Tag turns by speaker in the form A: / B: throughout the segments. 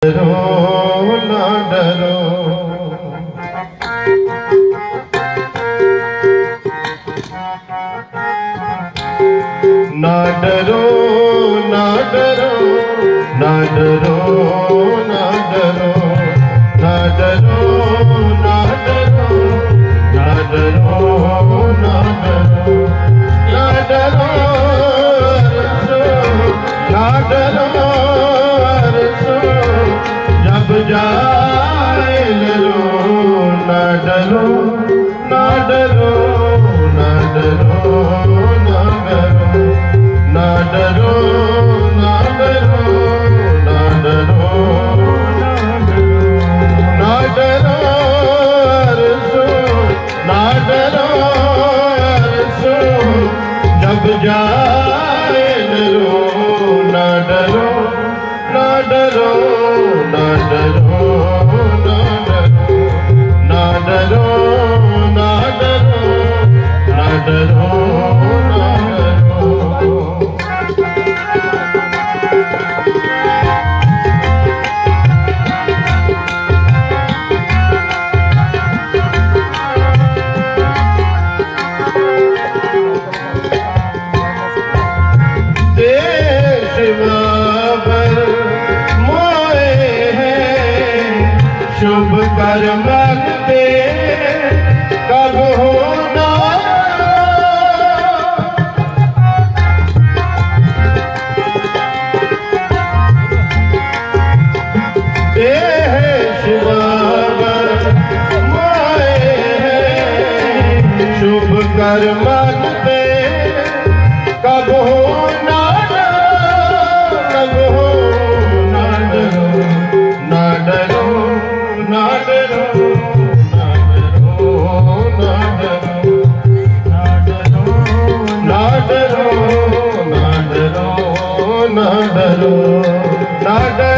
A: Oh, आप जाए डलो न डलो शुभ कर्म ते कब करिभ शुभ कर्म નાડરો નાડરો નાડરો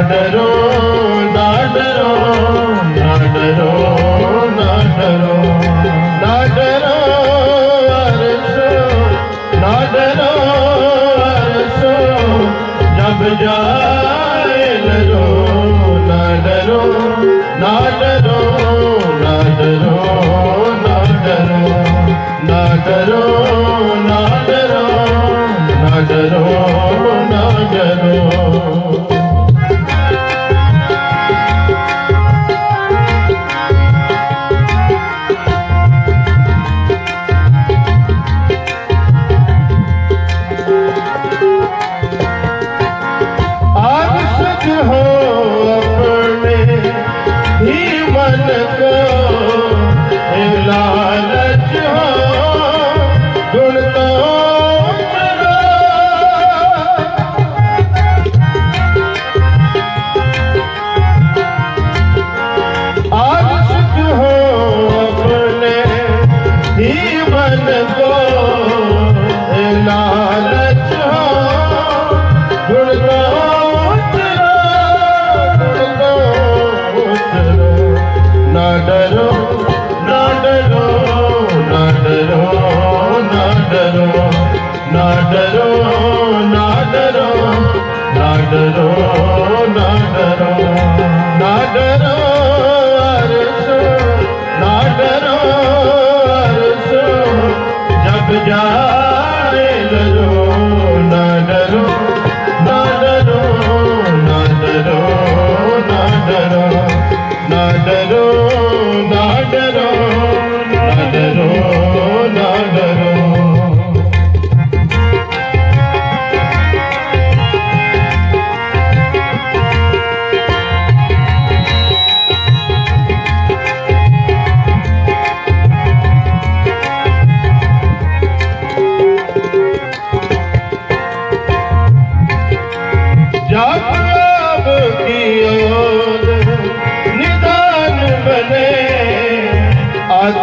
A: નાડરો નાડરો નાડરો નાડરો નાડરો અરસો નાડરો અરસો જબ જાય લરો નાડરો નાડરો નાડરો નાડરો નાડરો નાડરો નાડરો સાચ હો આપણે મન કા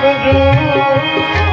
A: ગુજુ